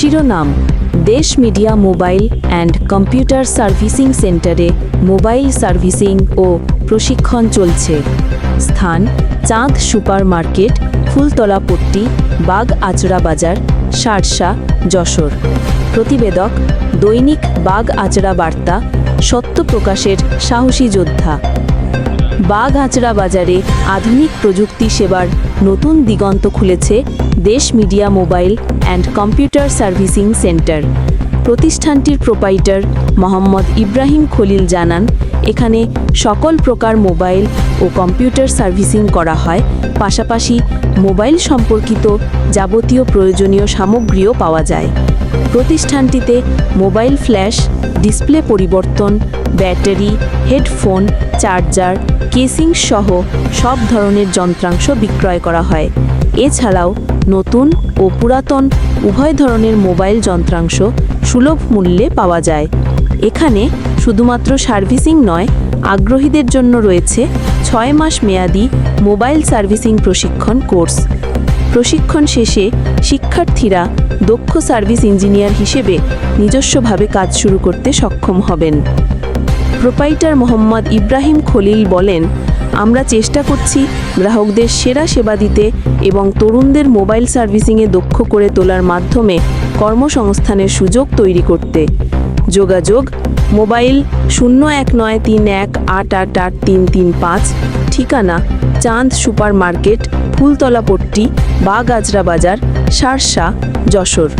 শিরোনাম, Desh media mobile and computer servicing সেন্টারে mobile servicing ও প্রশিক্ষণ চলছে। স্থান, চাঁদ সুপার মার্কেট, ফুলতলা পট্টি বাগ আচরা বাজার, সারসা, যশোর। প্রতিবেদক, দৈনিক বাগ আচরা বার্তা, সত্য প্রকাশের সাহসী যোদ্ধা। আচরা বাজারে আধুনিক প্রযুক্তি সেবার নতুন দিগন্ত খুলেছে Desh media mobile and computer servicing centre. প্রতিষ্ঠানটির প্রোপাইটার মোহাম্মদ ইব্রাহিম খলিল জানান, এখানে সকল প্রকার মোবাইল ও কম্পিউটার সার্ভিসিং করা হয়, পাশাপাশি মোবাইল সম্পর্কিত যাবতীয় প্রয়োজনীয় সামগ্রীও পাওয়া যায়। প্রতিষ্ঠানটিতে মোবাইল ফ্ল্যাশ, ডিসপ্লে পরিবর্তন, ব্যাটারি, হেডফোন, চার্জার, কেসিং সহ সব ধরনের যন্ত্রাংশ বিক্রয় করা হয়। এছাড়াও নতুন ও পুরাতন উভয় ধরনের মোবাইল যন্ত্রাংশ সুলভ মূল্যে পাওয়া যায়। এখানে শুধুমাত্র সার্ভিসিং নয়, আগ্রহীদের জন্য রয়েছে ছয় মাস মেয়াদি মোবাইল সার্ভিসিং প্রশিক্ষণ কোর্স। প্রশিক্ষণ শেষে শিক্ষার্থীরা দক্ষ সার্ভিস ইঞ্জিনিয়ার হিসেবে নিজস্বভাবে কাজ শুরু করতে সক্ষম হবেন। প্রোপাইটার মোহাম্মদ ইব্রাহিম খলিল বলেন, আমরা চেষ্টা করছি গ্রাহকদের সেরা সেবা দিতে এবং তরুণদের মোবাইল সার্ভিসিংয়ে দক্ষ করে তোলার মাধ্যমে কর্মসংস্থানের সুযোগ তৈরি করতে। যোগাযোগ, মোবাইল শূন্য এক নয় তিন এক আট আট আট তিন তিন পাঁচ, ঠিকানা চাঁদ সুপার মার্কেট ফুলতলাপট্টি বাগ আজরা বাজার, সারসা, যশোর।